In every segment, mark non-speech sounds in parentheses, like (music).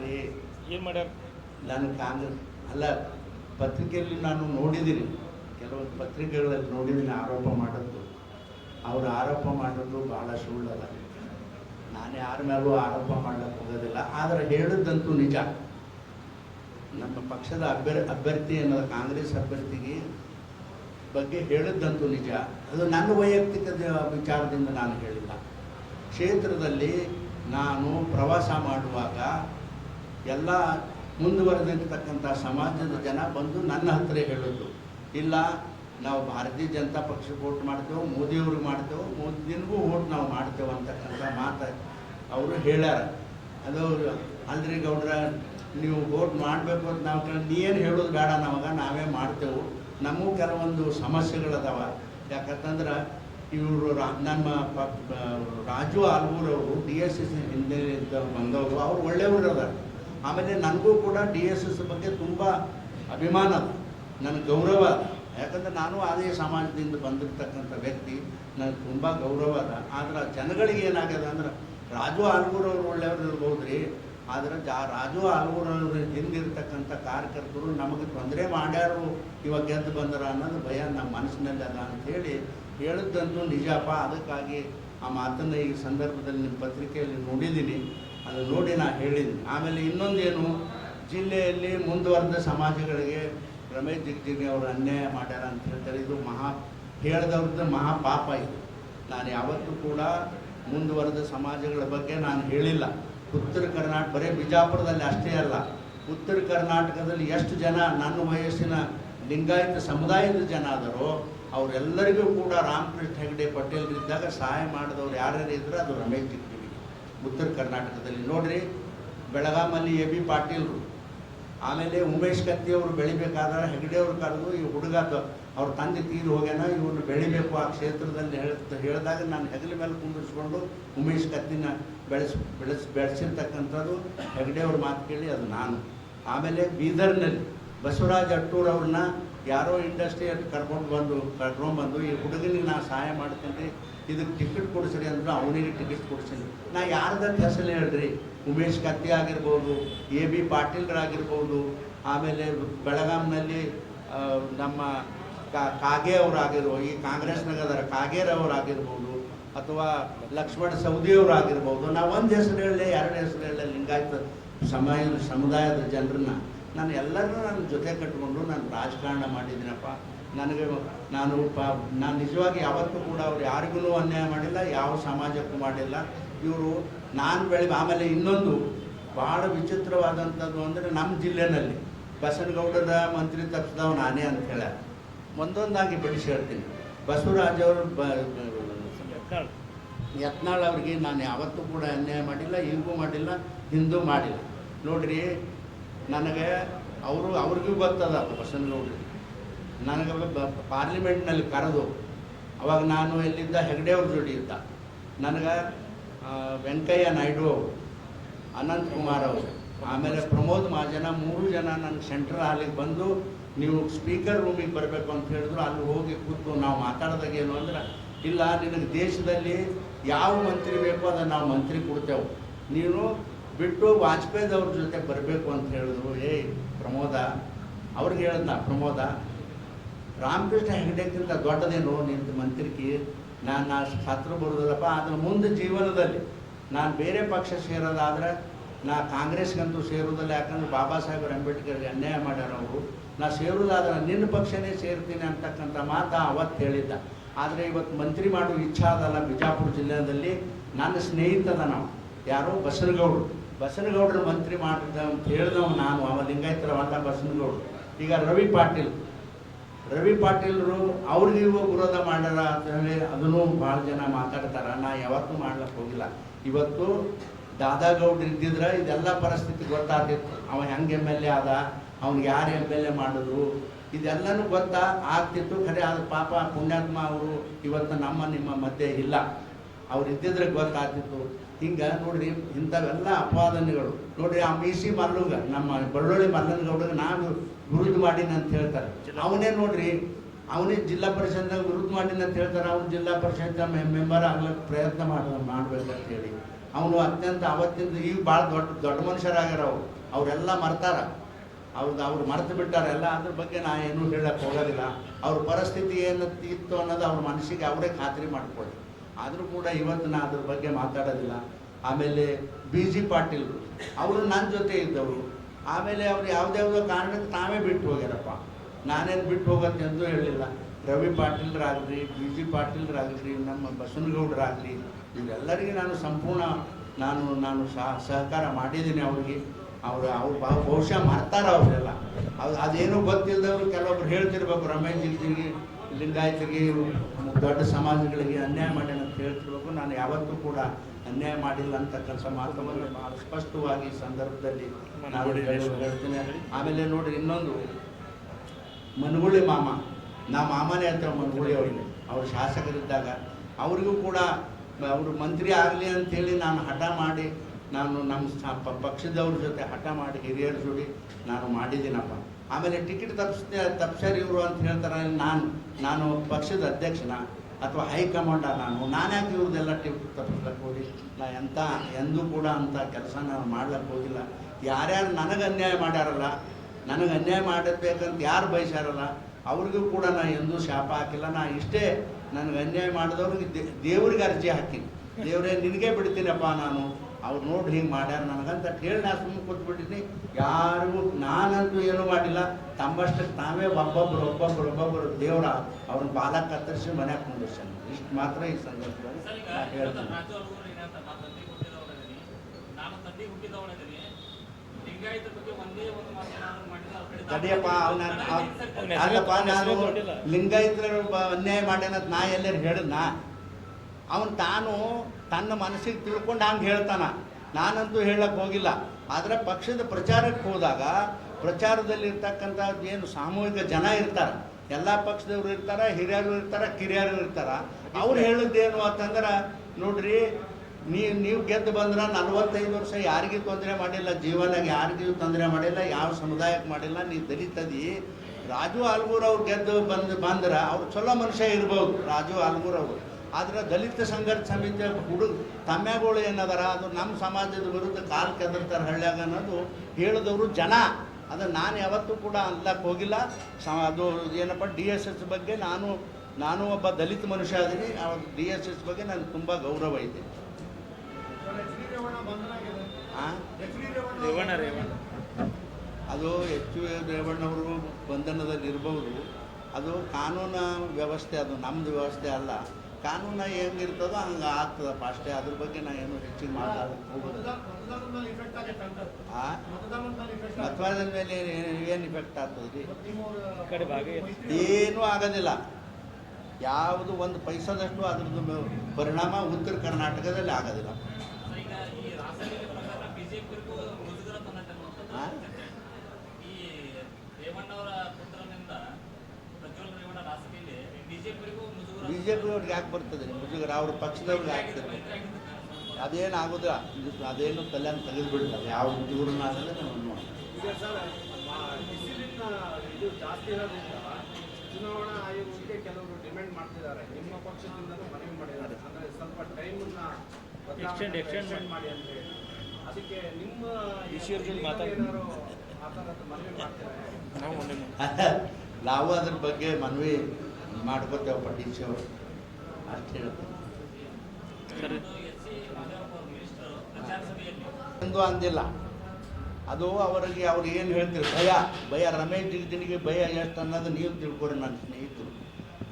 ರೀ ಏನು ಮಾಡ್ಯಾರ? ನಾನು ಕಾಂಗ್ರೆಸ್ ಅಲ್ಲ ಪತ್ರಿಕೆಯಲ್ಲಿ ನಾನು ನೋಡಿದ್ದೀನಿ. ಕೆಲವೊಂದು ಪತ್ರಿಕೆಗಳಲ್ಲಿ ನೋಡಿದ್ದೀನಿ ಆರೋಪ ಮಾಡೋದು ಅವರು ಆರೋಪ ಮಾಡೋದು ಭಾಳ ಸುಳ್ಳಲ್ಲ ನಾನು ಯಾರ ಮೇಲೂ ಆರೋಪ ಮಾಡಕ್ಕೆ ಹೋಗೋದಿಲ್ಲ. ಆದರೆ ಹೇಳಿದ್ದಂತೂ ನಿಜ. ನಮ್ಮ ಪಕ್ಷದ ಅಭ್ಯರ್ ಅಭ್ಯರ್ಥಿ ಅನ್ನೋದು ಕಾಂಗ್ರೆಸ್ ಅಭ್ಯರ್ಥಿಗೆ ಬಗ್ಗೆ ಹೇಳಿದ್ದಂತೂ ನಿಜ. ಅದು ನನ್ನ ವೈಯಕ್ತಿಕ ವಿಚಾರದಿಂದ ನಾನು ಹೇಳಿಲ್ಲ. ಕ್ಷೇತ್ರದಲ್ಲಿ ನಾನು ಪ್ರವಾಸ ಮಾಡುವಾಗ ಎಲ್ಲ ಮುಂದುವರೆದಿರ್ತಕ್ಕಂಥ ಸಮಾಜದ ಜನ ಬಂದು ನನ್ನ ಹತ್ತಿರ ಹೇಳೋದು. ಇಲ್ಲ, ನಾವು ಭಾರತೀಯ ಜನತಾ ಪಕ್ಷಕ್ಕೆ ಓಟ್ ಮಾಡ್ತೇವೆ ಮೋದಿಯವ್ರಿಗೆ ಮಾಡ್ತೇವೆ ಮೋದಿನಿಗೂ ಓಟ್ ನಾವು ಮಾಡ್ತೇವೆ ಅಂತಕ್ಕಂಥ ಮಾತು ಅವರು ಹೇಳ್ಯಾರ. ಅದು ಅಲ್ರಿ ಗೌಡ್ರ, ನೀವು ಓಟ್ ಮಾಡಬೇಕು ಅಂತ ನಾವು ನೀ ಏನು ಹೇಳೋದು ಬೇಡ ನಮಗೆ, ನಾವೇ ಮಾಡ್ತೇವೆ. ನಮಗೂ ಕೆಲವೊಂದು ಸಮಸ್ಯೆಗಳದಾವ. ಯಾಕಂತಂದ್ರೆ ಇವರು ರಾ, ನಮ್ಮ ಪ- ರಾಜು ಆಲ್ಬೂರವರು, ಡಿ ಎಸ್ ಎಸ್ ಹಿಂದೆ ಇದ್ದ ಬಂದವರು, ಅವ್ರು ಒಳ್ಳೆಯವರು ಅದಾರ. ಆಮೇಲೆ ನನಗೂ ಕೂಡ ಡಿ ಎಸ್ ಎಸ್ ಬಗ್ಗೆ ತುಂಬ ಅಭಿಮಾನ ನನ್ನ ಗೌರವ ಯಾಕಂದರೆ ನಾನು ಅದೇ ಸಮಾಜದಿಂದ ಬಂದಿರತಕ್ಕಂಥ ವ್ಯಕ್ತಿ, ನನಗೆ ತುಂಬ ಗೌರವ ಅದ. ಆದ್ರೆ ಜನಗಳಿಗೆ ಏನಾಗ್ಯದ ಅಂದ್ರೆ, ರಾಜು ಆಲ್ಗೂರವ್ರು ಒಳ್ಳೆಯವ್ರು ಇರ್ಬೋದು ರೀ ಆದ್ರೆ ಜಾ ರಾಜು ಆಲ್ಗೂರವ್ರ ಹಿಂದಿರ್ತಕ್ಕಂಥ ಕಾರ್ಯಕರ್ತರು ನಮಗೆ ತೊಂದರೆ ಮಾಡ್ಯಾರು, ಇವಾಗ ಗೆದ್ದು ಬಂದರ ಅನ್ನೋದು ಭಯ ನಮ್ಮ ಮನಸ್ಸಿನಲ್ಲಿ ಅದ ಅಂಥೇಳಿ ಹೇಳಿದ್ದಂತೂ ನಿಜಪ್ಪ ಅದಕ್ಕಾಗಿ ಆ ಮಾತನ್ನು ಈ ಸಂದರ್ಭದಲ್ಲಿ ನಿಮ್ಮ ಪತ್ರಿಕೆಯಲ್ಲಿ ನೋಡಿದ್ದೀನಿ. ಅದು ನೋಡಿ ನಾ ಹೇಳಿದ್ದೀನಿ ಆಮೇಲೆ ಇನ್ನೊಂದೇನು, ಜಿಲ್ಲೆಯಲ್ಲಿ ಮುಂದುವರೆದ ಸಮಾಜಗಳಿಗೆ ರಮೇಶ್ ಜಿಗ್ಜಿಗಿ ಅವರು ಅನ್ಯಾಯ ಮಾಡ್ಯಾರ ಅಂತ ಹೇಳ್ತಾರೆ. ಇದು ಮಹಾ, ಹೇಳಿದವ್ರದ್ದು ಮಹಾ ಪಾಪ ಇದು. ನಾನು ಯಾವತ್ತೂ ಕೂಡ ಮುಂದುವರೆದ ಸಮಾಜಗಳ ಬಗ್ಗೆ ನಾನು ಹೇಳಿಲ್ಲ. ಉತ್ತರ ಕರ್ನಾಟಕ ಬರೀ ಬಿಜಾಪುರದಲ್ಲಿ ಅಷ್ಟೇ ಅಲ್ಲ. ಉತ್ತರ ಕರ್ನಾಟಕದಲ್ಲಿ ಎಷ್ಟು ಜನ ನನ್ನ ವಯಸ್ಸಿನ ಲಿಂಗಾಯತ ಸಮುದಾಯದ ಜನ ಆದರೂ, ಅವರೆಲ್ಲರಿಗೂ ಕೂಡ ರಾಮಕೃಷ್ಣ ಹೆಗಡೆ ಪಟೇಲ್ ಇದ್ದಾಗ ಸಹಾಯ ಮಾಡಿದವ್ರು ಯಾರ್ಯಾರು ಇದ್ರೆ ಅದು ರಮೇಶ್ ಉತ್ತರ ಕರ್ನಾಟಕದಲ್ಲಿ. ನೋಡ್ರಿ ಬೆಳಗಾಮಲ್ಲಿ ಎ ಬಿ ಪಾಟೀಲ್ರು, ಆಮೇಲೆ ಉಮೇಶ್ ಕತ್ತಿ ಅವರು ಬೆಳಿಬೇಕಾದ್ರೆ ಹೆಗಡೆ ಅವ್ರು ಕರೆದು ಈ ಹುಡುಗ ಅವ್ರ ತಂದೆ ತೀರು ಹೋಗ್ಯಾನ ಇವನು ಬೆಳಿಬೇಕು ಆ ಕ್ಷೇತ್ರದಲ್ಲಿ ಹೇಳ್ತ ಹೇಳಿದಾಗ ನಾನು ಹೆಗಲ ಮೇಲೆ ಕುಂದಿರಿಸ್ಕೊಂಡು ಉಮೇಶ್ ಕತ್ತಿನ ಬೆಳೆಸ್ ಬೆಳೆಸ್, ಬೆಳೆಸಿರ್ತಕ್ಕಂಥದ್ದು ಹೆಗಡೆ ಮಾತು ಕೇಳಿ ಅದು ನಾನು. ಆಮೇಲೆ ಬೀದರ್ನಲ್ಲಿ ಬಸವರಾಜ್ ಅಟ್ಟೂರ್ ಅವ್ರನ್ನ ಯಾರೋ ಇಂಡಸ್ಟ್ರಿ ಅಂತ ಕರ್ಕೊಂಡು ಬಂದು ಕರ್ಕೊಂಡ್ಬಂದು ಈ ಹುಡುಗನಿಗೆ ನಾ ಸಹಾಯ ಮಾಡ್ತೀನಿ ಇದಕ್ಕೆ ಟಿಕೆಟ್ ಕೊಡಿಸ್ರಿ ಅಂದ್ರೆ ಅವನಿಗೆ ಟಿಕೆಟ್ ಕೊಡಿಸ್ರಿ ನಾ ಯಾರ್ದಂತ ಹೆಸರು ಹೇಳ್ರಿ? ಉಮೇಶ್ ಕತ್ತಿ ಆಗಿರ್ಬೋದು, ಎ ಬಿ ಪಾಟೀಲ್ರಾಗಿರ್ಬೋದು ಆಮೇಲೆ ಬೆಳಗಾಂನಲ್ಲಿ ನಮ್ಮ ಕಾಗೆ ಅವರಾಗಿರ್ಬೋದು ಈ ಕಾಂಗ್ರೆಸ್ನಾಗ ಅದಾರ ಕಾಗೇರವರಾಗಿರ್ಬೋದು ಅಥವಾ ಲಕ್ಷ್ಮಣ ಸೌದಿಯವ್ರು ಆಗಿರ್ಬೋದು, ನಾವು ಒಂದು ಹೆಸರು ಹೇಳಲಿ, ಎರಡು ಹೆಸರು ಹೇಳಲಿ ಲಿಂಗಾಯತ ಸಮಾಯ, ಸಮುದಾಯದ ಜನರನ್ನ ನಾನು ಎಲ್ಲರನ್ನೂ ನನ್ನ ಜೊತೆ ಕಟ್ಕೊಂಡು ನಾನು ರಾಜಕಾರಣ ಮಾಡಿದ್ದೀನಪ್ಪ. ನನಗೆ ನಾನು ಪ ನಾನು ನಿಜವಾಗಿ ಯಾವತ್ತೂ ಕೂಡ ಅವ್ರು ಯಾರಿಗೂ ಅನ್ಯಾಯ ಮಾಡಿಲ್ಲ, ಯಾವ ಸಮಾಜಕ್ಕೂ ಮಾಡಿಲ್ಲ. ಇವರು ನಾನು ಬೆಳೆ ಆಮೇಲೆ ಇನ್ನೊಂದು ಭಾಳ ವಿಚಿತ್ರವಾದಂಥದ್ದು ಅಂದರೆ ನಮ್ಮ ಜಿಲ್ಲೆನಲ್ಲಿ ಬಸನಗೌಡದ ಮಂತ್ರಿ ತಪ್ಪಿಸಿದವ್ ನಾನೇ ಅಂತ ಹೇಳ. ಒಂದೊಂದಾಗಿ ಬಿಡಿಸಿ ಹೇಳ್ತೀನಿ. ಬಸವರಾಜ್ ಅವರು ಯತ್ನಾಳ್ ಅವ್ರಿಗೆ ನಾನು ಯಾವತ್ತೂ ಕೂಡ ಅನ್ಯಾಯ ಮಾಡಿಲ್ಲ, ಈಗೂ ಮಾಡಿಲ್ಲ, ಹಿಂದೂ ಮಾಡಿಲ್ಲ. ನೋಡ್ರಿ ನನಗೆ ಅವರು, ಅವ್ರಿಗೂ ಗೊತ್ತದ ಬಸನಗೌಡ್ರಿಗೆ ನನಗೆ ಪಾರ್ಲಿಮೆಂಟ್ನಲ್ಲಿ ಕರೆದು, ಅವಾಗ ನಾನು ಎಲ್ಲಿದ್ದ ಹೆಗ್ಡೆ ಅವ್ರ ಜೋಡಿ ಇದ್ದ. ನನಗೆ ವೆಂಕಯ್ಯ ನಾಯ್ಡು ಅವರು, ಅನಂತ್ ಕುಮಾರ್ ಅವರು, ಆಮೇಲೆ ಪ್ರಮೋದ್ ಮಹಾಜನ, ಮೂರು ಜನ ನನ್ನ ಸೆಂಟ್ರಲ್ ಹಾಲಿಗೆ ಬಂದು, ನೀವು ಸ್ಪೀಕರ್ ರೂಮಿಗೆ ಬರಬೇಕು ಅಂತ ಹೇಳಿದ್ರು, ಅಲ್ಲಿ ಹೋಗಿ ಕೂತು ನಾವು ಮಾತಾಡಿದಾಗ ಏನು ಅಂದ್ರೆ, ಇಲ್ಲ, ನಿನಗೆ ದೇಶದಲ್ಲಿ ಯಾವ ಮಂತ್ರಿ ಬೇಕೋ ಅದನ್ನು ನಾವು ಮಂತ್ರಿ ಕೊಡ್ತೇವೆ. ನೀನು ಬಿಟ್ಟು ವಾಜಪೇಯಿದವ್ರ ಜೊತೆ ಬರಬೇಕು ಅಂತ ಹೇಳಿದ್ರು, ಏ, ಪ್ರಮೋದ, ಅವ್ರಿಗೆ ಹೇಳಿದ್ನ, ಪ್ರಮೋದ, ರಾಮಕೃಷ್ಣ ಹೆಗಡೆಕ್ಕಿಂತ ದೊಡ್ಡದೇನು? ನಿಂತು ಮಂತ್ರಿಕಿ ನಾನು ನಾ ಸತ್ರು ಬರೋದಿಲ್ಲಪ್ಪ ಮುಂದೆ ಜೀವನದಲ್ಲಿ ನಾನು ಬೇರೆ ಪಕ್ಷ ಸೇರೋದಾದ್ರೆ ನಾ ಕಾಂಗ್ರೆಸ್ಗಂತೂ ಸೇರೋದಲ್ಲ, ಯಾಕಂದ್ರೆ ಬಾಬಾ ಸಾಹೇಬ್ ಅಂಬೇಡ್ಕರ್ಗೆ ಅನ್ಯಾಯ ಮಾಡ್ಯಾರ ಅವರು. ನಾ ಸೇರೋದಾದ್ರೆ ನಿನ್ನ ಪಕ್ಷನೇ ಸೇರ್ತೀನಿ ಅಂತಕ್ಕಂಥ ಮಾತು ಅವತ್ತು ಹೇಳಿದ್ದ. ಆದರೆ ಇವತ್ತು ಮಂತ್ರಿ ಮಾಡೋ ಇಚ್ಛಾ ಅದಲ್ಲ, ಬಿಜಾಪುರ ಜಿಲ್ಲೆಯಲ್ಲಿ. ನನ್ನ ಸ್ನೇಹಿತದ ನಾವು, ಯಾರೋ ಬಸನಗೌಡರು. ಬಸನಗೌಡರು ಮಂತ್ರಿ ಮಾಡಿದ ಅಂತ ಹೇಳಿದವ ನಾನು, ಅವ ಲಿಂಗಾಯತರ ಅಂತ ಬಸನಗೌಡರು. ಈಗ ರವಿ ಪಾಟೀಲ್. ರವಿ ಪಾಟೀಲ್ರು ಅವ್ರಿಗೆ ವಿರೋಧ ಮಾಡ್ಯಾರ ಅಂತ ಹೇಳಿ ಅದನ್ನು ಭಾಳ ಜನ ಮಾತಾಡ್ತಾರ. ನಾ ಯಾವತ್ತೂ ಮಾಡ್ಲಕ್ಕೆ ಹೋಗಿಲ್ಲ. ಇವತ್ತು ದಾದಾಗೌಡ್ರು ಇದ್ದಿದ್ರೆ ಇದೆಲ್ಲ ಪರಿಸ್ಥಿತಿ ಗೊತ್ತಾಗ್ತಿತ್ತು. ಅವ ಹೆಂಗೆ ಎಂ ಎಲ್ ಎ ಆದ ಅವ್ನಿಗೆ ಯಾರು ಎಂ ಎಲ್ ಎ ಮಾಡಿದ್ರು, ಇದೆಲ್ಲನೂ ಗೊತ್ತಾ? ಆಗ್ತಿತ್ತು. ಖರೆ ಅದು ಪಾಪ ಪುಣ್ಯಾತ್ಮ ಅವರು ಇವತ್ತು ನಮ್ಮ ನಿಮ್ಮ ಮಧ್ಯೆ ಇಲ್ಲ. ಅವ್ರು ಇದ್ದಿದ್ರೆ ಗೊತ್ತಾಗ್ತಿತ್ತು. ಹಿಂಗೆ ನೋಡ್ರಿ ಇಂಥವೆಲ್ಲ ಅಪಾದನೆಗಳು. ನೋಡ್ರಿ ಆ ಮೀಸಿ ಮಲ್ಲುಗ ನಮ್ಮ ಬಳ್ಳೊಳ್ಳಿ ಮಲ್ಲನಗೌಡಗೆ ನಾನು ವಿರುದ್ಧ ಮಾಡೀನಿ ಅಂತ ಹೇಳ್ತಾರೆ. ಅವನೇ ನೋಡ್ರಿ ಅವನೇ ಜಿಲ್ಲಾ ಪರಿಷತ್ನಾಗ ವಿರುದ್ಧ ಮಾಡೀನಿ ಅಂತ ಹೇಳ್ತಾರೆ. ಅವ್ನು ಜಿಲ್ಲಾ ಪರಿಷತ್ ಮೆಂಬರ್ ಆಗ್ಲಿಕ್ಕೆ ಪ್ರಯತ್ನ ಮಾಡ ಮಾಡ್ಬೇಕಂತ ಹೇಳಿ. ಅವನು ಅತ್ಯಂತ ಅವತ್ತಿಂದ ಈಗ ಭಾಳ ದೊಡ್ಡ ದೊಡ್ಡ ಮನುಷ್ಯರಾಗ್ಯಾರ ಅವರು. ಅವರೆಲ್ಲ ಮರ್ತಾರ. ಅವ್ರದ್ದು ಅವ್ರು ಮರೆತು ಬಿಟ್ಟಾರೆಲ್ಲ ಅದ್ರ ಬಗ್ಗೆ ನಾ ಏನೂ ಹೇಳಕ್ಕೆ ಹೋಗೋದಿಲ್ಲ. ಅವ್ರ ಪರಿಸ್ಥಿತಿ ಏನು ಇತ್ತು ಅನ್ನೋದು ಅವ್ರ ಮನಸ್ಸಿಗೆ ಅವರೇ ಖಾತ್ರಿ ಮಾಡ್ಕೊಳ್ಳಿ. ಆದರೂ ಕೂಡ ಇವತ್ತು ನಾನು ಅದ್ರ ಬಗ್ಗೆ ಮಾತಾಡೋದಿಲ್ಲ. ಆಮೇಲೆ ಬಿ ಜಿ ಪಾಟೀಲ್ ಅವರು ನನ್ನ ಜೊತೆ ಇದ್ದವರು. ಆಮೇಲೆ ಅವ್ರು ಯಾವುದ್ಯಾವುದೋ ಕಾರಣಕ್ಕೆ ತಾವೇ ಬಿಟ್ಟು ಹೋಗ್ಯಾರಪ್ಪ. ನಾನೇನು ಬಿಟ್ಟು ಹೋಗತ್ತೆ ಅಂತೂ ಹೇಳಲಿಲ್ಲ ರವಿ ಪಾಟೀಲ್ರಾಗಲಿ, ಬಿ ಜಿ ಪಾಟೀಲ್ರಾಗಲಿ, ನಮ್ಮ ಬಸವನಗೌಡರಾಗಲಿ ಇವರೆಲ್ಲರಿಗೆ ನಾನು ಸಂಪೂರ್ಣ ನಾನು ನಾನು ಸಹ, ಸಹಕಾರ ಮಾಡಿದ್ದೀನಿ ಅವ್ರಿಗೆ. ಅವರು, ಅವ್ರು ಬಹು- ಬಹುಶಃ ಮಾಡ್ತಾರೆ ಅವರೆಲ್ಲ. ಅದು, ಅದೇನೂ ಗೊತ್ತಿಲ್ಲದವ್ರು ಕೆಲವೊಬ್ರು ಹೇಳ್ತಿರ್ಬೇಕು, ರಮೇಶ್ ಜಿಲ್ಜಿಗೆ ಲಿಂಗಾಯತರಿಗೆ ದೊಡ್ಡ ಸಮಾಜಗಳಿಗೆ ಅನ್ಯಾಯ ಮಾಡ್ಯಾನ ಅಂತ ಹೇಳ್ತಿರ್ಬೇಕು. ನಾನು ಯಾವತ್ತೂ ಕೂಡ ಅನ್ಯಾಯ ಮಾಡಿಲ್ಲ ಅಂತಕ್ಕಂಥ ಮಾತುಗಳನ್ನು ಭಾಳ ಸ್ಪಷ್ಟವಾಗಿ ಈ ಸಂದರ್ಭದಲ್ಲಿ ನಾನು ಹೇಳಿ- ಹೇಳ್ತೀನಿ. ಆಮೇಲೆ ನೋಡಿ ಇನ್ನೊಂದು ಮನಗುಳಿ ಮಾಮ. ನಾ ಮಾಮನೇ ಅಂತ ಮನಗುಳಿ ಅವರಿಗೆ. ಅವರು ಶಾಸಕರಿದ್ದಾಗ ಅವರಿಗೂ ಕೂಡ ಅವರು ಮಂತ್ರಿ ಆಗಲಿ ಅಂತೇಳಿ ನಾನು ಹಠ ಮಾಡಿ ನಾನು ನಮ್ಮ ಪಕ್ಷದವ್ರ ಜೊತೆ ಹಠ ಮಾಡಿ ಹಿರಿಯರ ಜೋಡಿ ನಾನು ಮಾಡಿದ್ದೀನಪ್ಪ. ಆಮೇಲೆ ಟಿಕೆಟ್ ತಪ್ಪಿಸ್ತೆ ತಪ್ಸ್ಯಾರ ಇವರು ಅಂತ ಹೇಳ್ತಾರೆ, ನಾನು ನಾನು ಪಕ್ಷದ ಅಧ್ಯಕ್ಷನ ಅಥವಾ ಹೈಕಮಾಂಡ ನಾನು ನಾನ್ಯಾಕೆ ಇವ್ರದ್ದೆಲ್ಲ ಟಿಕೆಟ್ ತಪ್ಪಿಸ್ಲಕ್ಕೆ ಹೋಗಿ ನಾ ಎಂಥ ಎಂದೂ ಕೂಡ ಅಂತ ಕೆಲಸ ನಾನು ಮಾಡ್ಲಕ್ಕೆ ಹೋಗಿಲ್ಲ. ಯಾರ್ಯಾರು ನನಗೆ ಅನ್ಯಾಯ ಮಾಡ್ಯಾರಲ್ಲ, ನನಗೆ ಅನ್ಯಾಯ ಮಾಡಬೇಕಂತ ಯಾರು ಬಯಸ್ಯಾರಲ್ಲ, ಅವ್ರಿಗೂ ಕೂಡ ನಾನು ಎಂದೂ ಶಾಪ ಹಾಕಿಲ್ಲ. ನಾ ಇಷ್ಟೇ ನನಗೆ ಅನ್ಯಾಯ ಮಾಡಿದವ್ರಿಗೆ ದೇವ್ರಿಗೆ ಅರ್ಜಿ ಹಾಕಿ ದೇವರೇ, ನಿನಗೆ ಬಿಡ್ತೀನಪ್ಪ ನಾನು. ಅವ್ರು ನೋಡ್ರಿ ಹಿಂಗೆ ಮಾಡ್ಯಾರ ನನಗಂತ ಹೇಳಿ ನಾ ಸುಮ್ಮನೆ ಕೊಟ್ಬಿಟ್ಟಿದ್ದೀನಿ ಯಾರಿಗೂ ನಾನಂತೂ ಏನೂ ಮಾಡಿಲ್ಲ. ತಮ್ಮಷ್ಟಕ್ಕೆ ತಾವೇ ಒಬ್ಬೊಬ್ರು ಒಬ್ಬೊಬ್ರು ಒಬ್ಬೊಬ್ರು ದೇವರ ಅವ್ರನ್ನ ಬಾಲ ಕತ್ತರಿಸಿ ಮನ್ಯಾಗ ಕುಂದಿರ್ಸಾನೆ ಇಷ್ಟು ಮಾತ್ರ ಈ ಸಂದರ್ಭದಲ್ಲಿ ಹೇಳ್ತೀನಿ. ತಡಿಯಪ್ಪ ನಾನು. ಲಿಂಗಾಯತರ ಅನ್ಯಾಯ ಮಾಡ್ಯಾನಂತ ನಾ ಎಲ್ಲರೂ ಹೇಳಿದ್ನ? ಅವನು ತಾನು ತನ್ನ ಮನಸ್ಸಿಗೆ ತಿಳ್ಕೊಂಡು ಹಂಗೆ ಹೇಳ್ತಾನ. ನಾನಂತೂ ಹೇಳಕ್ಕೆ ಹೋಗಿಲ್ಲ. ಆದರೆ ಪಕ್ಷದ ಪ್ರಚಾರಕ್ಕೆ ಹೋದಾಗ ಪ್ರಚಾರದಲ್ಲಿರ್ತಕ್ಕಂಥ ಏನು ಸಾಮೂಹಿಕ ಜನ ಇರ್ತಾರೆ. ಎಲ್ಲ ಪಕ್ಷದವ್ರು ಇರ್ತಾರೆ, ಹಿರಿಯರು ಇರ್ತಾರೆ, ಕಿರಿಯರು ಇರ್ತಾರೆ. ಅವ್ರು ಹೇಳಿದ್ದೇನು ಅಂತಂದ್ರೆ, ನೋಡ್ರಿ ನೀವು ನೀವು ಗೆದ್ದು ಬಂದ್ರೆ ನಲ್ವತ್ತೈದು ವರ್ಷ ಯಾರಿಗೂ ತೊಂದರೆ ಮಾಡಿಲ್ಲ, ಜೀವನಾಗ ಯಾರಿಗೂ ತೊಂದರೆ ಮಾಡಿಲ್ಲ, ಯಾವ ಸಮುದಾಯಕ್ಕೆ ಮಾಡಿಲ್ಲ ನೀವು ದಲಿತದಿ. ರಾಜು ಆಲ್ಗೂರ್ ಅವ್ರು ಗೆದ್ದು ಬಂದು, ಬಂದ್ರೆ, ಅವ್ರು ಚಲೋ ಮನುಷ್ಯ ಇರ್ಬೋದು, ರಾಜು ಆಲ್ಗೂರ್ ಅವರು. ಆದ್ರೆ ದಲಿತ ಸಂಘರ್ಷ ಸಮಿತಿಯ ಹುಡುಗ ತಮ್ಮ್ಯಾಗಳು ಏನದಾರ? ಅದು ನಮ್ಮ ಸಮಾಜದ ವಿರುದ್ಧ ಕಾಲು ಕೆದರ್ತಾರೆ ಹಳ್ಳ್ಯಾಗ ಅನ್ನೋದು ಹೇಳಿದವರು ಜನ. ಅದು ನಾನು ಯಾವತ್ತೂ ಕೂಡ ಅನ್ಲಕ್ಕೆ ಹೋಗಿಲ್ಲ. ಸ ಅದು ಏನಪ್ಪ ಡಿ ಎಸ್ ಎಸ್ ಬಗ್ಗೆ ನಾನು ನಾನು ಒಬ್ಬ ದಲಿತ ಮನುಷ್ಯ ಅದೀನಿ. ಡಿ ಎಸ್ ಎಸ್ ಬಗ್ಗೆ ನನಗೆ ತುಂಬ ಗೌರವ ಇದೆ. ಆ? ರೇವಣ್ಣ ರೇವಣ್ಣ. ಅದು ಎಚ್ ಯು ರೇವಣ್ಣವರು ಬಂಧನದಲ್ಲಿರ್ಬೋದು ಅದು ಕಾನೂನು ವ್ಯವಸ್ಥೆ ಅದು ನಮ್ಮದು ವ್ಯವಸ್ಥೆ ಅಲ್ಲ. ಕಾನೂನು ಹೆಂಗಿರ್ತದೋ ಹಂಗೆ ಆಗ್ತದಪ್ಪ ಅಷ್ಟೇ. ಅದ್ರ ಬಗ್ಗೆ ನಾ ಏನು ಹೆಚ್ಚಿನ ಮಾತಾಡ ಮತದಾನದ ಮೇಲೆ ಏನು ಇಫೆಕ್ಟ್ ಆಗ್ತದೆ ಏನೂ ಆಗೋದಿಲ್ಲ. ಯಾವುದು ಒಂದು ಪೈಸಾದಷ್ಟು ಅದ್ರದ್ದು ಪರಿಣಾಮ ಉತ್ತರ ಕರ್ನಾಟಕದಲ್ಲಿ ಆಗೋದಿಲ್ಲ ಸರ್, ಈಗ ಈ ರಾಸಾಯನಿಕ ಪ್ರಕಾರ ಬಿಜೆಪಿಗೂ ಮುಜುಗರ ತಂದಂತೆ ಆ? ಈ ರೇವಣ್ಣವರ ಪುತ್ರನಿಂದ ಪ್ರಜ್ವಲ್ ರೇವಣ್ಣ ರಾಸಕಿಯಲ್ಲಿ ಬಿಜೆಪಿಗೂ ಮುಜುಗರ ಬಿ ಜೆ ಪಿ ಅವ್ರಿಗೆ ಯಾಕೆ ಬರ್ತದೆ? ಮುಜುಗರ ಅವ್ರ ಪಕ್ಷದವ್ರಿಗೆ ಆಗ್ತದೆ ಅದೇನು ಆಗೋದಿಲ್ಲ ಅದೇನು ತೆಗೆದು ತೆಗೆದುಬಿಡ್ತಾರೆ ಯಾವ ಮುಜುಗರ ಆಗಲ್ಲ ನಾವು ನೋಡಿ ಸರ್ ಮಾ- ಬಿಸಿಲಿನ ಇದು ಜಾಸ್ತಿ ಇರೋದ್ರಿಂದ ಚುನಾವಣಾ ಆಯೋಗಕ್ಕೆ ಕೆಲವರು ಡಿಮ್ಯಾಂಡ್ ಮಾಡ್ತಿದ್ದಾರೆ. ನಿಮ್ಮ ಪಕ್ಷದಿಂದ ಮನವಿ ಮಾಡಿದ್ದಾರೆ. ಅಂದ್ರೆ ಸ್ವಲ್ಪ ಟೈಮನ್ನ ಮಾಡಿ ಅಂತ ಹೇಳಿ. ಅದಕ್ಕೆ ನಿಮ್ಮ ನಾವು (laughs) ನಾವು ಅದ್ರ ಬಗ್ಗೆ ಮನವಿ ಮಾಡ್ಕೋತೇವೆ ಸಿ ಅವರು. ಎಂದು ಅಂದಿಲ್ಲ. ಅದು ಅವರಿಗೆ ಅವ್ರು ಏನು ಹೇಳ್ತೀರಿ ಭಯ ಭಯ, ರಮೇಶ್ ಜಿಗಜನಿಗೆ ಭಯ ಎಷ್ಟು ಅನ್ನೋದು ನೀವು ತಿಳ್ಕೊರಿ ನನ್ನ ಸ್ನೇಹಿತರು.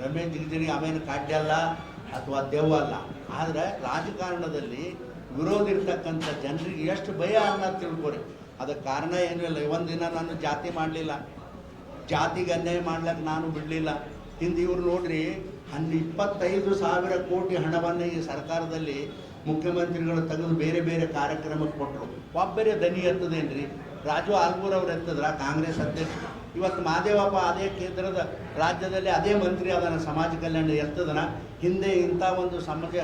ರಮೇಶ್ ಜಿಗಜನಿಗೆ ಅವೇನು ಕಾಡ್ಯ ಅಲ್ಲ ಅಥವಾ ದೆವ್ವ ಅಲ್ಲ. ಆದರೆ ರಾಜಕಾರಣದಲ್ಲಿ ವಿರೋಧ ಇರ್ತಕ್ಕಂಥ ಜನರಿಗೆ ಎಷ್ಟು ಭಯ ಅನ್ನೋದು ತಿಳ್ಕೊರಿ ಅದಕ್ಕೆ ಕಾರಣ ಏನೂ ಇಲ್ಲ. ಒಂದಿನ ನಾನು ಜಾತಿ ಮಾಡಲಿಲ್ಲ. ಜಾತಿಗೆ ಅನ್ಯಾಯ ಮಾಡ್ಲಿಕ್ಕೆ ನಾನು ಬಿಡಲಿಲ್ಲ. ಹಿಂದೆ ಇವ್ರು ನೋಡ್ರಿ ಹನ್ ಇಪ್ಪತ್ತೈದು ಸಾವಿರ ಕೋಟಿ ಹಣವನ್ನು ಈ ಸರ್ಕಾರದಲ್ಲಿ ಮುಖ್ಯಮಂತ್ರಿಗಳು ತೆಗೆದು ಬೇರೆ ಬೇರೆ ಕಾರ್ಯಕ್ರಮಕ್ಕೆ ಕೊಟ್ಟರು ಒಬ್ಬರೇ ದನಿ ಎತ್ತದೇನ್ರಿ? ರಾಜು ಆಲ್ಗೂರ್ ಅವ್ರು ಎತ್ತದ್ರ? ಕಾಂಗ್ರೆಸ್ ಅಧ್ಯಕ್ಷ. ಇವತ್ತು ಮಾದೇವಪ್ಪ ಅದೇ ಕೇಂದ್ರದ ರಾಜ್ಯದಲ್ಲಿ ಅದೇ ಮಂತ್ರಿ ಅದನ್ನು ಸಮಾಜ ಕಲ್ಯಾಣ ಎತ್ತದನ. ಹಿಂದೆ ಇಂಥ ಒಂದು ಸಮಯ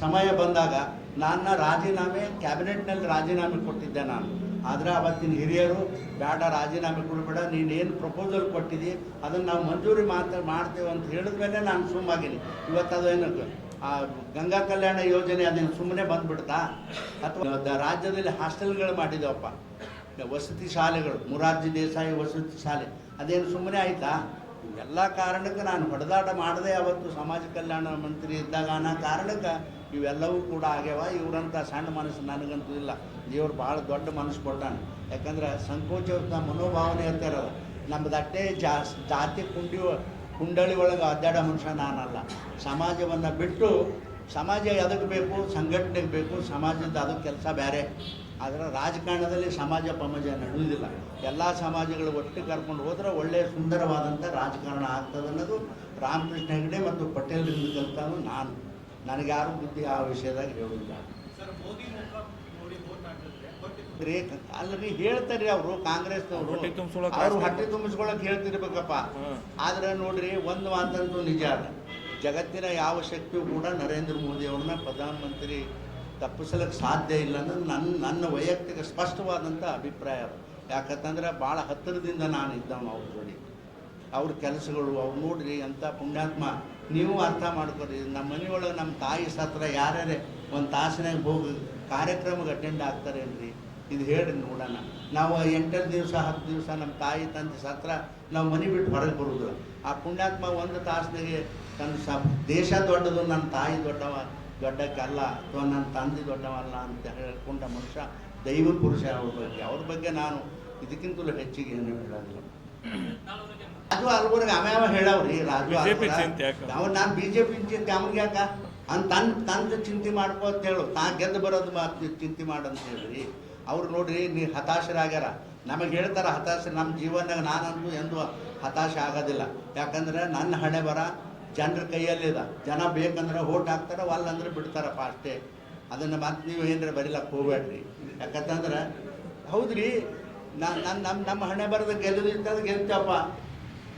ಸಮಯ ಬಂದಾಗ ನನ್ನ ರಾಜೀನಾಮೆ, ಕ್ಯಾಬಿನೆಟ್ನಲ್ಲಿ ರಾಜೀನಾಮೆ ಕೊಟ್ಟಿದ್ದೆ ನಾನು. ಆದರೆ ಅವತ್ತಿನ ಹಿರಿಯರು, ಬೇಡ, ರಾಜೀನಾಮೆ ಕೊಡಬೇಡ ನೀನು ಏನು ಪ್ರಪೋಸಲ್ ಕೊಟ್ಟಿದ್ದಿ ಅದನ್ನು ನಾವು ಮಂಜೂರಿ ಮಾತಾ ಮಾಡ್ತೇವೆ ಅಂತ ಹೇಳಿದ ಮೇಲೆ ನಾನು ಸುಮ್ಮಾಗೀನಿ ಇವತ್ತು ಅದೇನು ಆ ಗಂಗಾ ಕಲ್ಯಾಣ ಯೋಜನೆ ಅದೇನು ಸುಮ್ಮನೆ ಬಂದ್ಬಿಡ್ತಾ? ಅಥವಾ ರಾಜ್ಯದಲ್ಲಿ ಹಾಸ್ಟೆಲ್ಗಳು ಮಾಡಿದ್ದೇವಪ್ಪ ವಸತಿ ಶಾಲೆಗಳು, ಮುರಾರ್ಜಿ ದೇಸಾಯಿ ವಸತಿ ಶಾಲೆ, ಅದೇನು ಸುಮ್ಮನೆ ಆಯ್ತಾ? ಎಲ್ಲ ಕಾರಣಕ್ಕೆ ನಾನು ಹೊಡೆದಾಟ ಮಾಡದೆ ಅವತ್ತು ಸಮಾಜ ಕಲ್ಯಾಣ ಮಂತ್ರಿ ಇದ್ದಾಗ ಅನ್ನೋ ಕಾರಣಕ್ಕೆ ಇವೆಲ್ಲವೂ ಕೂಡ ಆಗ್ಯಾವ. ಇವರಂಥ ಸಣ್ಣ ಮನಸ್ಸು ನನಗಂತೂ ಇಲ್ಲ. ದೇವ್ರು ಭಾಳ ದೊಡ್ಡ ಮನಸ್ಸು ಕೊಟ್ಟಾನೆ ಯಾಕಂದ್ರೆ ಸಂಕೋಚ ಮನೋಭಾವನೆ ಇರ್ತಾರಲ್ಲ ನಮ್ದು ಜಾಸ್ ಜಾತಿ ಕುಂಡಿ, ಕುಂಡಳಿ ಒಳಗೆ ಅಡ್ಡಾಡೋ ಮನುಷ್ಯ ನಾನಲ್ಲ. ಸಮಾಜವನ್ನು ಬಿಟ್ಟು ಸಮಾಜ ಎದಕ್ಕೆ ಬೇಕು? ಸಂಘಟನೆಗೆ ಬೇಕು. ಸಮಾಜದ ಅದಕ್ಕೆ ಕೆಲಸ ಬೇರೆ ಆದರೆ ರಾಜಕಾರಣದಲ್ಲಿ ಸಮಾಜ ಪಮಜ ನಡೆಯುವುದಿಲ್ಲ. ಎಲ್ಲ ಸಮಾಜಗಳು ಒಟ್ಟು ಕರ್ಕೊಂಡು ಹೋದ್ರೆ ಒಳ್ಳೆಯ ಸುಂದರವಾದಂಥ ರಾಜಕಾರಣ ಆಗ್ತದೆ ಅನ್ನೋದು ರಾಮಕೃಷ್ಣ ಹೆಗಡೆ ಮತ್ತು ಪಟೇಲ್ರಿಂದ ನಾನು. ನನಗೆ ಯಾರು ಬುದ್ಧಿ ಆ ವಿಷಯದಾಗ ರೀ ಅಲ್ರಿ ಹೇಳ್ತಾರೆ ಅವರು ಕಾಂಗ್ರೆಸ್ನವರು. ಅವರು ಹೊಟ್ಟೆ ತುಂಬಿಸ್ಕೊಳಕ್ ಹೇಳ್ತಿರ್ಬೇಕಪ್ಪ. ಆದ್ರೆ ನೋಡ್ರಿ ಒಂದು ಮಾತಂತೂ ನಿಜ ಅದ ಜಗತ್ತಿನ ಯಾವ ಶಕ್ತಿಯು ಕೂಡ ನರೇಂದ್ರ ಮೋದಿ ಅವ್ರನ್ನ ಪ್ರಧಾನಮಂತ್ರಿ ತಪ್ಪಿಸಲಿಕ್ಕೆ ಸಾಧ್ಯ ಇಲ್ಲ ಅನ್ನೋದು ನನ್ನ ನನ್ನ ವೈಯಕ್ತಿಕ ಸ್ಪಷ್ಟವಾದಂಥ ಅಭಿಪ್ರಾಯ ಯಾಕಂತಂದ್ರೆ ಭಾಳ ಹತ್ತಿರದಿಂದ ನಾನು ಇದ್ದವ ಅವ್ರ ಜೋಡಿ. ಅವ್ರ ಕೆಲಸಗಳು, ಅವ್ರು ನೋಡ್ರಿ ಅಂತ ಪುಣ್ಯಾತ್ಮ, ನೀವು ಅರ್ಥ ಮಾಡ್ಕೊರಿ ನಮ್ಮ ಮನೆಯೊಳಗೆ ನಮ್ಮ ತಾಯಿ ಸತ್ರ ಯಾರ್ಯಾರೇ ಒಂದು ತಾಸಿನಾಗ ಹೋಗಿ ಕಾರ್ಯಕ್ರಮಕ್ಕೆ ಅಟೆಂಡ್ ಆಗ್ತಾರೇನ್ರಿ ಇದು ಹೇಳ್ರಿ ನೋಡೋಣ. ನಾವು ಎಂಟತ್ತು ದಿವಸ, ಹತ್ತು ದಿವಸ ನಮ್ಮ ತಾಯಿ, ತಂದೆ ಸತ್ರ ನಾವು ಮನೆ ಬಿಟ್ಟು ಹೊರಗೆ ಬರೋದು. ಆ ಪುಣ್ಯಾತ್ಮ ಒಂದು ತಾಸಿನಾಗೆ ತನ್ನ ಸ ದೇಶ ದೊಡ್ಡದು ನನ್ನ ತಾಯಿ ದೊಡ್ಡವ, ದೊಡ್ಡಕ್ಕಲ್ಲ, ಅಥವಾ ನನ್ನ ತಂದೆ ದೊಡ್ಡವಲ್ಲ ಅಂತ ಹೇಳ್ಕೊಂಡ ಮನುಷ್ಯ ದೈವ ಪುರುಷ ಅವ್ರ ಬಗ್ಗೆ ಅವ್ರ ಬಗ್ಗೆ ನಾನು ಇದಕ್ಕಿಂತಲೂ ಹೆಚ್ಚಿಗೆ ಏನು ಹೇಳೋದಿಲ್ಲ. ರಾಜು ಅಲ್ಗುರ್ಗೆ ಅಮ್ಯಾವ ಹೇಳವ್ರಿ ರಾಜು ಅವ್ರು? ನಾನು ಬಿ ಜೆ ಪಿ ಚಿಂತೆ ಅವ್ನಿಗೆ ಯಾಕ? ಅಂತ ತನ್ನ ತಂದು ಚಿಂತೆ ಮಾಡ್ಕೋ ಅಂತ ಹೇಳು. ತಾ ಗೆದ್ದು ಬರೋದು ಮಾತು ಚಿಂತೆ ಮಾಡಂತ ಹೇಳ್ರಿ. ಅವ್ರು ನೋಡ್ರಿ ನೀ ಹತಾಶರಾಗ್ಯಾರ ನಮಗೆ ಹೇಳ್ತಾರ ಹತಾಶ ನಮ್ಮ ಜೀವನದಾಗ ನಾನಂತೂ ಎಂದು ಹತಾಶ ಆಗೋದಿಲ್ಲ. ಯಾಕಂದ್ರೆ ನನ್ನ ಹಣೆ ಬರ ಜನರ ಕೈಯಲ್ಲಿದೆ ಜನ ಬೇಕಂದ್ರೆ ಓಟ್ ಹಾಕ್ತಾರೆ ವಲ್ಲ ಅಂದ್ರೆ ಬಿಡ್ತಾರಪ್ಪ ಅಷ್ಟೇ. ಅದನ್ನು ಮತ್ತೆ ನೀವು ಏನಾರ ಬರೀಲಕ್ಕೆ ಹೋಗ್ಬೇಡ್ರಿ ಯಾಕಂತಂದ್ರೆ ಹೌದ್ರಿ ನಾನು ನನ್ನ ನಮ್ಮ ನಮ್ಮ ಹಣೆ ಬರದ ಗೆಲ್ಲದಿದ್ದಾಗ ಗೆಲ್ತಪ್ಪ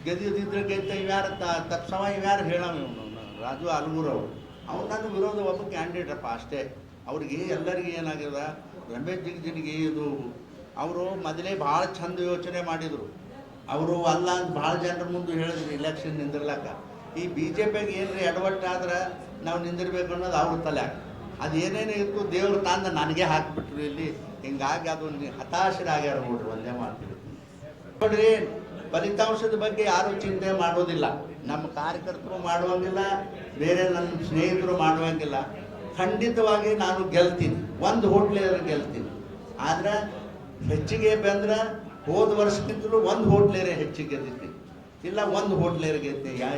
ಗೆದ್ದಿದ್ರೆ ಗೆದ್ದ ಇವ್ಯಾರು ತತ್ಸಮ ಇವ್ಯಾರು ಹೇಳವ ಇವನು ರಾಜು ಅಲ್ಗೂರ್ ಅವರು ಅವ್ನು ನನ್ನ ವಿರೋಧ ಒಬ್ಬ ಕ್ಯಾಂಡಿಡೇಟಪ್ಪ ಅಷ್ಟೇ ಅವ್ರಿಗೆ ಎಲ್ಲರಿಗೆ ಏನಾಗ್ಯದ ರಮೇಶ್ ಜಿಗಜಿಣಿಗೆ ಇದು ಅವರು ಮೊದಲೇ ಭಾಳ ಚಂದ ಯೋಚನೆ ಮಾಡಿದರು ಅವರು ಅಲ್ಲ ಅಂತ ಭಾಳ ಜನರ ಮುಂದೆ ಹೇಳಿದ್ರು ಇಲೆಕ್ಷನ್ ನಿಂದಿರ್ಲಕ್ಕ ಈ ಬಿ ಜೆ ಪಿಗೆ ಏನ್ರಿ ಎಡವಟ್ಟಾದ್ರೆ ನಾವು ನಿಂದಿರ್ಬೇಕು ಅನ್ನೋದು ಅವ್ರ ತಲೆ ಅದು ಏನೇನು ಇತ್ತು ದೇವ್ರು ತಂದ ನನಗೆ ಹಾಕಿಬಿಟ್ರು ಇಲ್ಲಿ ಹಿಂಗಾಗಿ ಅದು ಹತಾಶರಾಗ್ಯಾರ ನೋಡ್ರಿ ಒಂದೇ ಮಾಡ್ತೀವಿ. ನೋಡ್ರಿ ಫಲಿತಾಂಶದ ಬಗ್ಗೆ ಯಾರು ಚಿಂತೆ ಮಾಡೋದಿಲ್ಲ. ನಮ್ಮ ಕಾರ್ಯಕರ್ತರು ಮಾಡುವಂಗಿಲ್ಲ, ಬೇರೆ ನನ್ನ ಸ್ನೇಹಿತರು ಮಾಡುವಂಗಿಲ್ಲ. ಖಂಡಿತವಾಗಿ ನಾನು ಗೆಲ್ತೀನಿ. ಒಂದು ಹೋಟ್ಲೇರ್ ಗೆಲ್ತೀನಿ. ಆದ್ರೆ ಹೆಚ್ಚಿಗೆ ಬಂದ್ರೆ ಹೋದ ವರ್ಷಕ್ಕಿಂತಲೂ ಒಂದು ಹೋಟ್ಲೇರೆ ಹೆಚ್ಚಿಗೆ ಗೆದ್ದಿದ್ದೀನಿ. ಇಲ್ಲ, ಒಂದು ಹೋಟ್ಲೇರ್ ಗೆದ್ದೆ. ಯಾ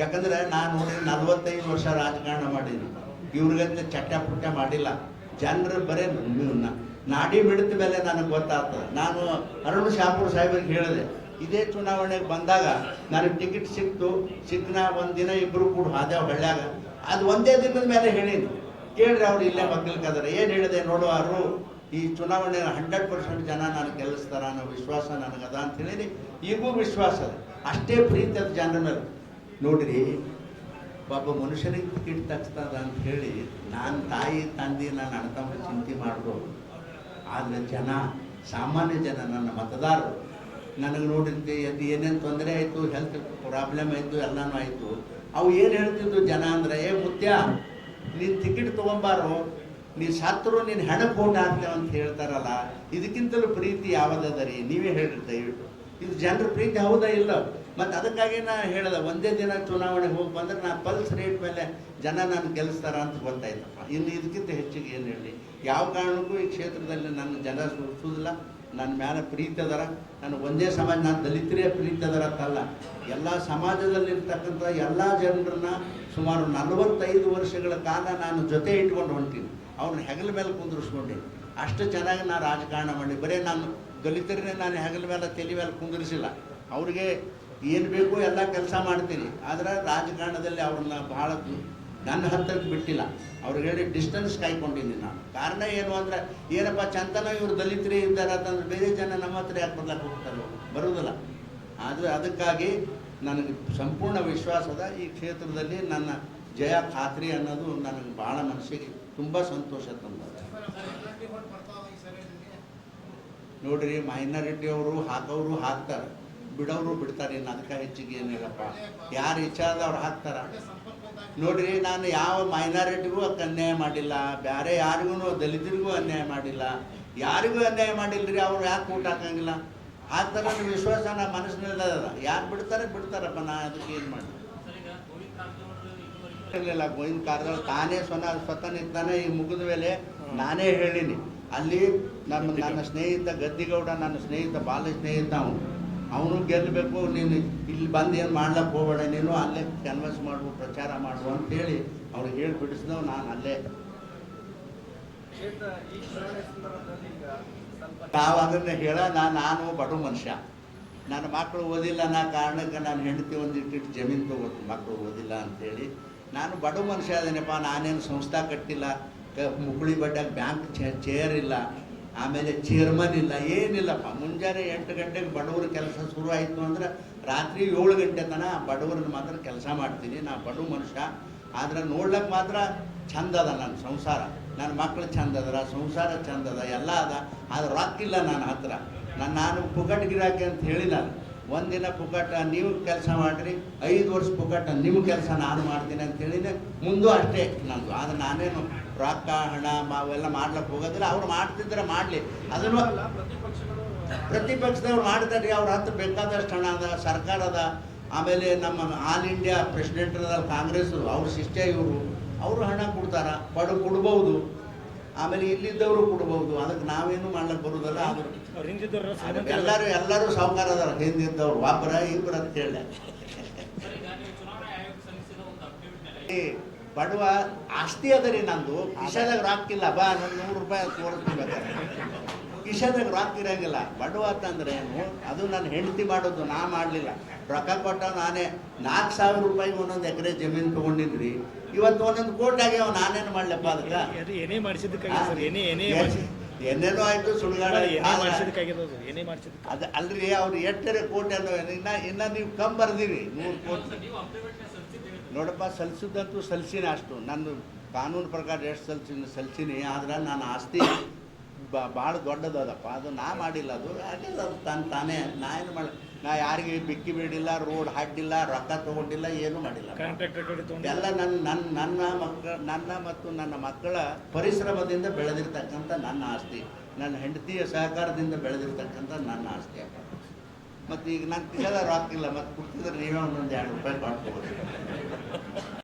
ಯಾಕಂದ್ರೆ ನಾನು ನಲ್ವತ್ತೈದು ವರ್ಷ ರಾಜಕಾರಣ ಮಾಡಿದ್ದೀನಿ. ಇವ್ರಿಗಂತ ಚಟ್ಟ ಪುಟ್ಟ ಮಾಡಿಲ್ಲ. ಜನರು ಬರೇ ನಾಡಿ ಮಿಡಿದ ಮೇಲೆ ನನಗೆ ಗೊತ್ತಾಗ್ತದೆ. ನಾನು ಅರುಣ್ ಶಾಪುರ್ ಸಾಹೇಬ್ರಿಗೆ ಹೇಳಿದೆ ಇದೇ ಚುನಾವಣೆಗೆ ಬಂದಾಗ ನನಗೆ ಟಿಕೆಟ್ ಸಿಕ್ತು. ಸಿಕ್ಕನ ಒಂದು ದಿನ ಇಬ್ಬರು ಕೂಡ ಹಾದ್ಯಾವ ಹಳ್ಳ್ಯಾಗ. ಅದು ಒಂದೇ ದಿನದ ಮೇಲೆ ಹೇಳಿದ್ದು ಕೇಳ್ರಿ ಅವ್ರು ಇಲ್ಲೇ ಮಕ್ಕಳಿಗೆ ಏನು ಹೇಳಿದೆ ನೋಡುವಾರು ಈ ಚುನಾವಣೆ ಹಂಡ್ರೆಡ್ ಪರ್ಸೆಂಟ್ ಜನ ನಾನು ಗೆಲ್ಲಿಸ್ತಾರ ಅನ್ನೋ ವಿಶ್ವಾಸ ನನಗದ ಅಂತ ಹೇಳಿದ್ರಿ ಈಗೂ ವಿಶ್ವಾಸ ಅದ. ಅಷ್ಟೇ ಪ್ರೀತಿ ಅದು ಜನರ ಮೇಲೆ ನೋಡ್ರಿ, ಒಬ್ಬ ಮನುಷ್ಯನಿಗೆ ಟಿಕೆಟ್ ತಗ್ಸ್ತದ ಅಂತ ಹೇಳಿ ನಾನು ತಾಯಿ, ತಂದೆ, ನಾನು ಅಣ್ಣ ಚಿಂತೆ ಮಾಡ್ಬೋದು. ಆದರೆ ಜನ, ಸಾಮಾನ್ಯ ಜನ ನನ್ನ ಮತದಾರರು ನನಗೆ ನೋಡಿದ್ದೆ ಅದು ಏನೇನು ತೊಂದರೆ ಆಯಿತು ಹೆಲ್ತ್ ಪ್ರಾಬ್ಲಮ್ ಆಯಿತು, ಎಲ್ಲನೂ ಆಯಿತು. ಅವು ಏನು ಹೇಳ್ತಿದ್ದು ಜನ ಅಂದರೆ, ಏ ಮುತ್ಯ, ನೀನು ಟಿಕೆಟ್ ತೊಗೊಂಬಾರು, ನೀನು ಸತ್ರು ನೀನು ಹೆಣಕ್ಕೆ ಓಟ್ ಆಗ್ತೇವೆ ಅಂತ ಹೇಳ್ತಾರಲ್ಲ, ಇದಕ್ಕಿಂತಲೂ ಪ್ರೀತಿ ಯಾವುದದ ರೀ? ನೀವೇ ಹೇಳಿರಿ ದಯವಿಟ್ಟು. ಇದು ಜನರ ಪ್ರೀತಿ ಹೌದಾ ಇಲ್ಲ? ಮತ್ತು ಅದಕ್ಕಾಗಿ ನಾನು ಹೇಳಿದೆ ಒಂದೇ ದಿನ ಚುನಾವಣೆ ಹೋಗಿ ಬಂದರೆ ನಾನು ಪಲ್ಸ್ ರೇಟ್ ಮೇಲೆ ಜನ ನಾನು ಗೆಲ್ಲಿಸ್ತಾರ ಅಂತ ಗೊತ್ತಾಯ್ತಪ್ಪ. ಇನ್ನು ಇದಕ್ಕಿಂತ ಹೆಚ್ಚಿಗೆ ಏನು ಹೇಳಿ? ಯಾವ ಕಾರಣಕ್ಕೂ ಈ ಕ್ಷೇತ್ರದಲ್ಲಿ ನನ್ನ ಜನ ಸುರಿಸೋದಿಲ್ಲ ನನ್ನ ಮೇಲೆ ಪ್ರೀತಿ ಅದರ ನಾನು ಒಂದೇ ಸಮಾಜ, ನಾನು ದಲಿತರೇ ಪ್ರೀತಿ ಅದರ ಅಂತಲ್ಲ ಎಲ್ಲ ಸಮಾಜದಲ್ಲಿರ್ತಕ್ಕಂಥ ಎಲ್ಲ ಜನರನ್ನ ಸುಮಾರು ನಲವತ್ತೈದು ವರ್ಷಗಳ ಕಾಲ ನಾನು ಜೊತೆ ಇಟ್ಕೊಂಡು ಹೊಂಟೀನಿ. ಅವ್ರನ್ನ ಹೆಗಲ ಮೇಲೆ ಕುಂದಿರಿಸ್ಕೊಂಡೀನಿ ಅಷ್ಟು ಚೆನ್ನಾಗಿ ನಾನು ರಾಜಕಾರಣ ಮಾಡಿ ಬರೀ ನಾನು ದಲಿತರನ್ನೇ ನಾನು ಹೆಗಲ ಮೇಲೆ, ತಲೆ ಮೇಲೆ ಕುಂದಿರಿಸಿಲ್ಲ. ಅವ್ರಿಗೆ ಏನು ಬೇಕು ಎಲ್ಲ ಕೆಲಸ ಮಾಡ್ತೀನಿ. ಆದರೆ ರಾಜಕಾರಣದಲ್ಲಿ ಅವ್ರನ್ನ ಭಾಳ ನನ್ನ ಹತ್ತಿರಕ್ಕೆ ಬಿಟ್ಟಿಲ್ಲ. ಅವ್ರಿಗೆ ಹೇಳಿ ಡಿಸ್ಟೆನ್ಸ್ ಕಾಯ್ಕೊಂಡಿದ್ದೀನಿ ನಾನು. ಕಾರಣ ಏನು ಅಂದರೆ, ಏನಪ್ಪ ಚಂತನ ಇವರು ದಲಿತರೇ ಇದ್ದಾರೆ ಅಂತಂದ್ರೆ ಬೇರೆ ಜನ ನಮ್ಮ ಹತ್ರ ಯಾಕೆ ಬರ್ಲಕ್ಕೆ ಹೋಗ್ತಾರೆ ಬರುವುದಿಲ್ಲ. ಆದರೆ ಅದಕ್ಕಾಗಿ ನನಗೆ ಸಂಪೂರ್ಣ ವಿಶ್ವಾಸದ ಈ ಕ್ಷೇತ್ರದಲ್ಲಿ ನನ್ನ ಜಯ ಖಾತ್ರಿ ಅನ್ನೋದು ನನಗೆ ಭಾಳ ಮನಸ್ಸಿಗೆ ತುಂಬ ಸಂತೋಷ ತಂದ ನೋಡ್ರಿ, ಮೈನಾರಿಟಿ ಅವರು ಹಾಕೋರು ಹಾಕ್ತಾರೆ. ಬಿಡೋರು ಬಿಡ್ತಾರೆ ಇನ್ನು ಅದಕ್ಕೆ ಹೆಚ್ಚಿಗೆ ಏನಿಲ್ಲಪ್ಪ. ಯಾರು ಇಚ್ಛೆ ಆದ ಅವ್ರು ಹಾಕ್ತಾರೆ. ನೋಡ್ರಿ, ನಾನು ಯಾವ ಮೈನಾರಿಟಿಗೂ ಅನ್ಯಾಯ ಮಾಡಿಲ್ಲ ಬೇರೆ ಯಾರಿಗೂ ದಲಿತರಿಗೂ ಅನ್ಯಾಯ ಮಾಡಿಲ್ಲ. ಯಾರಿಗೂ ಅನ್ಯಾಯ ಮಾಡಿಲ್ರಿ, ಅವ್ರು ಯಾಕೆ ಊಟ ಹಾಕಂಗಿಲ್ಲ? ಆ ಥರ ವಿಶ್ವಾಸ ನಮ್ಮ ಮನಸ್ಸಿನಲ್ಲಿ ಅದ. ಯಾರು ಬಿಡ್ತಾರೆ, ಬಿಡ್ತಾರಪ್ಪ, ನಾ ಅದಕ್ಕೆ ಏನು ಮಾಡಿ ಇರಲಿಲ್ಲ ಗೋವಿಂದ ಕಾರಜೋಳ ತಾನೇ ಸ್ವನ ಸ್ವತಃ ನಿಂತಾನೆ ಈ ಮುಗಿದ ಮೇಲೆ ನಾನೇ ಹೇಳಿನಿ. ಅಲ್ಲಿ ನಮ್ಮ, ನನ್ನ ಸ್ನೇಹಿತ ಗದ್ದಿಗೌಡ, ನನ್ನ ಸ್ನೇಹಿತ ಬಾಲ ಸ್ನೇಹಿತ ಅವನು. ಅವನು ಗೆಲ್ಲಬೇಕು ನೀನು ಇಲ್ಲಿ ಬಂದು ಏನು ಮಾಡ್ಲಕ್ಕೆ ಹೋಗಬೇಡ ನೀನು ಅಲ್ಲೇ ಕ್ಯಾನ್ವಸ್ ಮಾಡು ಪ್ರಚಾರ ಮಾಡು ಅಂತೇಳಿ ಅವ್ರಿಗೆ ಹೇಳಿ ಬಿಡಿಸಿದವು ನಾನು ಅಲ್ಲೇ. ನಾವು ಅದನ್ನು ಹೇಳ ನಾ- ನಾನು ಬಡ ಮನುಷ್ಯ. ನನ್ನ ಮಕ್ಕಳು ಓದಿಲ್ಲ ಅನ್ನೋ ಕಾರಣಕ್ಕೆ ನಾನು ಹೆಂಡತಿ ಒಂದು ಇಟ್ಟಿಟ್ಟು ಜಮೀನು ತಗೋತು ಮಕ್ಕಳು ಓದಿಲ್ಲ ಅಂತೇಳಿ. ನಾನು ಬಡ ಮನುಷ್ಯ ಅದೇನಪ್ಪ ನಾನೇನು ಸಂಸ್ಥೆ ಕಟ್ಟಿಲ್ಲ ಮುಗುಳಿ ಬಡ್ಡಾಗ ಬ್ಯಾಂಕ್ ಚೇರ್ ಇಲ್ಲ. ಆಮೇಲೆ ಚೇರ್ಮನ್ ಇಲ್ಲ, ಏನಿಲ್ಲಪ್ಪ, ಮುಂಜಾನೆ ಎಂಟು ಗಂಟೆಗೆ ಬಡವ್ರ ಕೆಲಸ ಶುರು ಆಯಿತು ಅಂದ್ರೆ ರಾತ್ರಿ ಏಳು ಗಂಟೆ ತನಕ ಬಡವ್ರನ್ನ ಮಾತ್ರ ಕೆಲಸ ಮಾಡ್ತೀನಿ. ನಾ ಬಡವ ಮನುಷ್ಯ, ಆದ್ರೆ ನೋಡ್ಲಿಕ್ಕೆ ಮಾತ್ರ ಚಂದ ಅದ ನನ್ನ ಸಂಸಾರ. ನನ್ನ ಮಕ್ಕಳು ಚಂದ ಅದರ, ಸಂಸಾರ ಚಂದ ಅದ, ಎಲ್ಲ ಅದ. ಆದ್ರೆ ರೊಕ್ಕ ಇಲ್ಲ ನನ್ನ ಹತ್ರ. ನಾನು ನಾನು ಪುಕಟ್ ಗಿರಾಕಿ ಅಂತ ಹೇಳಿ ನಾನು, ಒಂದಿನ ಪುಕಟ ನೀವು ಕೆಲಸ ಮಾಡಿರಿ, ಐದು ವರ್ಷ ಪುಕಟ ನಿಮ್ಮ ಕೆಲಸ ನಾನು ಮಾಡ್ತೀನಿ ಅಂತ ಹೇಳಿನೇ, ಮುಂದೂ ಅಷ್ಟೇ ನಂದು ಆದ್ರೆ ನಾನೇನು ರೊಕ್ಕ ಹಣ ಅವೆಲ್ಲ ಮಾಡ್ಲಿಕ್ಕೆ ಹೋಗೋದಿಲ್ಲ. ಅವ್ರು ಮಾಡ್ತಿದ್ರೆ ಮಾಡಲಿ. ಅದನ್ನು ಪ್ರತಿಪಕ್ಷದವ್ರು ಮಾಡ್ತಾರೆ ಅವ್ರ ಹತ್ರ ಬೇಕಾದಷ್ಟು ಹಣ ಅದ ಸರ್ಕಾರ ಅದ. ಆಮೇಲೆ ನಮ್ಮ ಆಲ್ ಇಂಡಿಯಾ ಪ್ರೆಸಿಡೆಂಟ್ ಅದ ಕಾಂಗ್ರೆಸ್ ಅವ್ರ ಶಿಷ್ಯ ಇವರು. ಅವರು ಹಣ ಕೊಡ್ತಾರ ಪಡು ಕೊಡ್ಬೋದು. ಆಮೇಲೆ ಇಲ್ಲಿದ್ದವರು ಕೊಡ್ಬೋದು. ಅದಕ್ಕೆ ನಾವೇನು ಮಾಡ್ಲಿಕ್ಕೆ ಬರೋದಲ್ಲ. ಅದು ಎಲ್ಲಾರು ಎಲ್ಲರೂ ಎಲ್ಲರೂ ಸಾವುಕಾರ ಅದಾರ. ಹಿಂದಿದ್ದವ್ರು. ಒಬ್ಬರ ಇಬ್ಬರ ಅಂತ ಹೇಳಿ ಬಡವ ಆಸ್ತಿ ಅದ ರೀ ನಂದು. ಕಿಶಾದಾಗ ರಾಕಿಲ್ಲ ಬಾ ನಾನು ನೂರು ರೂಪಾಯಿ ತೋರಿಸ್ಬೇಕಾರೆ ಕಿಶಾದಾಗ ರಾಕಿರಂಗಿಲ್ಲ ಇರಂಗಿಲ್ಲ. ಬಡವ ಅಂತಂದ್ರೆ ಏನು? ಅದು ನನ್ನ ಹೆಂಡತಿ ಮಾಡೋದು ನಾ ಮಾಡಲಿಲ್ಲ. ರೊಕ್ಕ ಕೊಟ್ಟ ನಾನೇ ನಾಲ್ಕು ಸಾವಿರ ರೂಪಾಯಿಗೆ ಒಂದೊಂದು ಎಕರೆ ಜಮೀನು ತೊಗೊಂಡಿದ್ರಿ. ಇವತ್ತು ಒಂದೊಂದು ಕೋಟಿ ಆಗ್ಯಾವ ನಾನೇನು ಮಾಡ್ಲಪ್ಪ ಅದಕ್ಕೆ? ಅದು ಏನೇ ಮಾಡಿಸಿದ್ದಕ್ಕಾಗಿ ಏನೇ ಏನೇ ಏನೇನೋ ಆಯ್ತು ಸುಳ್ಗಾಡ ಅದ ಅಲ್ರಿ ಅವ್ರು ಎಟ್ಟರೆ ಕೋಟಿ ಅನ್ನೋ ಇನ್ನ ಇನ್ನ ನೀವು ಕಮ್ ಬರ್ದಿರಿ ನೂರು ಕೋಟಿ. ನೋಡಪ್ಪ ಸಲ್ಲಿಸಿದಂತೂ ಸಲ್ಸಿನ ಅಷ್ಟು. ನನ್ನ ಕಾನೂನು ಪ್ರಕಾರ ಎಷ್ಟು ಸಲ್ಸಿನ ಸಲ್ಸಿನಿ ಆದ್ರೆ ನನ್ನ ಆಸ್ತಿ ಭಾಳ ದೊಡ್ಡದದಪ್ಪ ಅದು ನಾ ಮಾಡಿಲ್ಲ ಅದು ಆಗಿಲ್ಲ ಅದು ತಾನು ತಾನೇ. ನಾ ಏನು ಮಾಡಿ ನಾ ಯಾರಿಗೆ ಬಿಕ್ಕಿ ಬಿಡಿಲ್ಲ ರೋಡ್ ಹಾಡಿಲ್ಲ ರೊಕ್ಕ ತೊಗೊಂಡಿಲ್ಲ ಏನು ಮಾಡಿಲ್ಲ. ಎಲ್ಲ ನನ್ನ ನನ್ನ ನನ್ನ ಮಕ್ಕಳ ನನ್ನ ಮತ್ತು ನನ್ನ ಮಕ್ಕಳ ಪರಿಶ್ರಮದಿಂದ ಬೆಳೆದಿರ್ತಕ್ಕಂಥ ನನ್ನ ಆಸ್ತಿ. ನನ್ನ ಹೆಂಡತಿಯ ಸಹಕಾರದಿಂದ ಬೆಳೆದಿರ್ತಕ್ಕಂಥ ನನ್ನ ಆಸ್ತಿ. ಅಪ್ಪ ಮತ್ತು ಈಗ ನಾನು ಕಿಸದ ಆಗ್ತಿಲ್ಲ ಮತ್ತೆ ಕೊಡ್ತಿದ್ರೆ ನೀವೇ ಒಂದೊಂದು ಎರಡು ರೂಪಾಯಿ ಕೊಟ್ಬೋದು